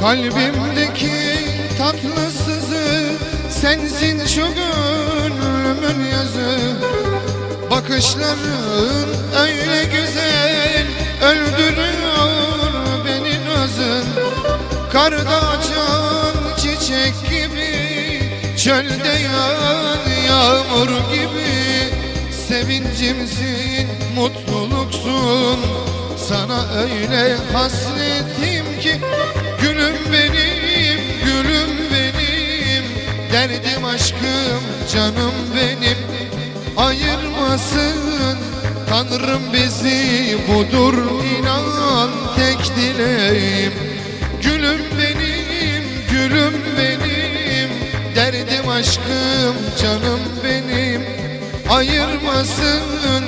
Kalbimdeki tatlısızı sensin şu gönlümün yazı. Bakışların öyle güzel öldürüyor beni nazın Karda açan çiçek gibi çölde yağan yağmur gibi. Sevincimsin, mutluluksun. Sana öyle hasretim ki Derdim aşkım, canım benim. Ayırmasın Tanrım bizi Budur inan tek dileğim. Gülüm benim, gülüm benim. Derdim aşkım, canım benim. Ayırmasın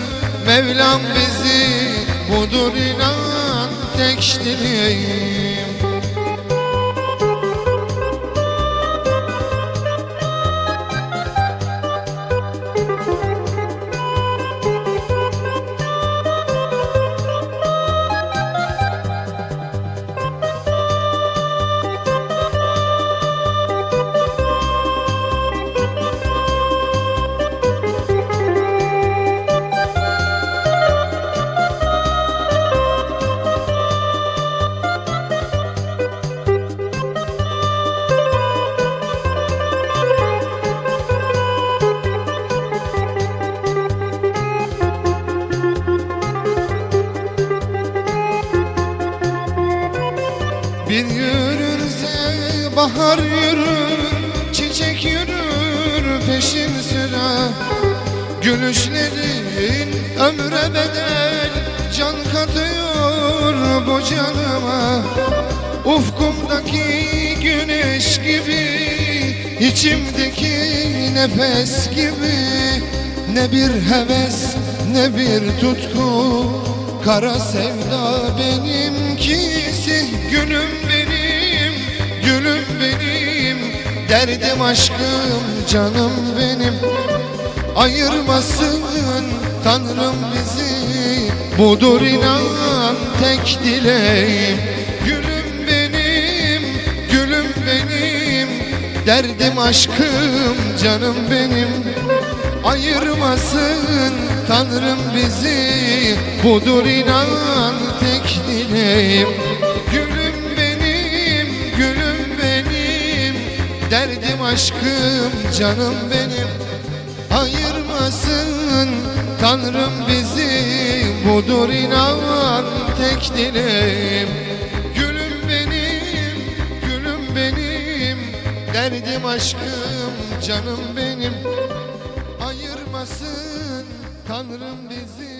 Mevlam bizi Budur inan tek dileğim bahar yürür, çiçek yürür peşin sıra. Gülüşlerin ömre bedel, can katıyor bu canıma. Ufkumdaki güneş gibi, içimdeki nefes gibi. Ne bir heves, ne bir tutku. Kara sevda benimkisi Gülüm benim, gülüm benim Derdim aşkım, canım benim. Ayırmasın Tanrım bizi Budur inan tek dileğim. Gülüm benim, gülüm benim Derdim aşkım, canım benim. Ayırmasın Tanrım bizi Budur inan tek dileğim aşkım, canım benim. Ayırmasın Tanrım bizi. Budur inan tek dileğim Gülüm benim, gülüm benim. Derdim aşkım, canım benim. Ayırmasın Tanrım bizi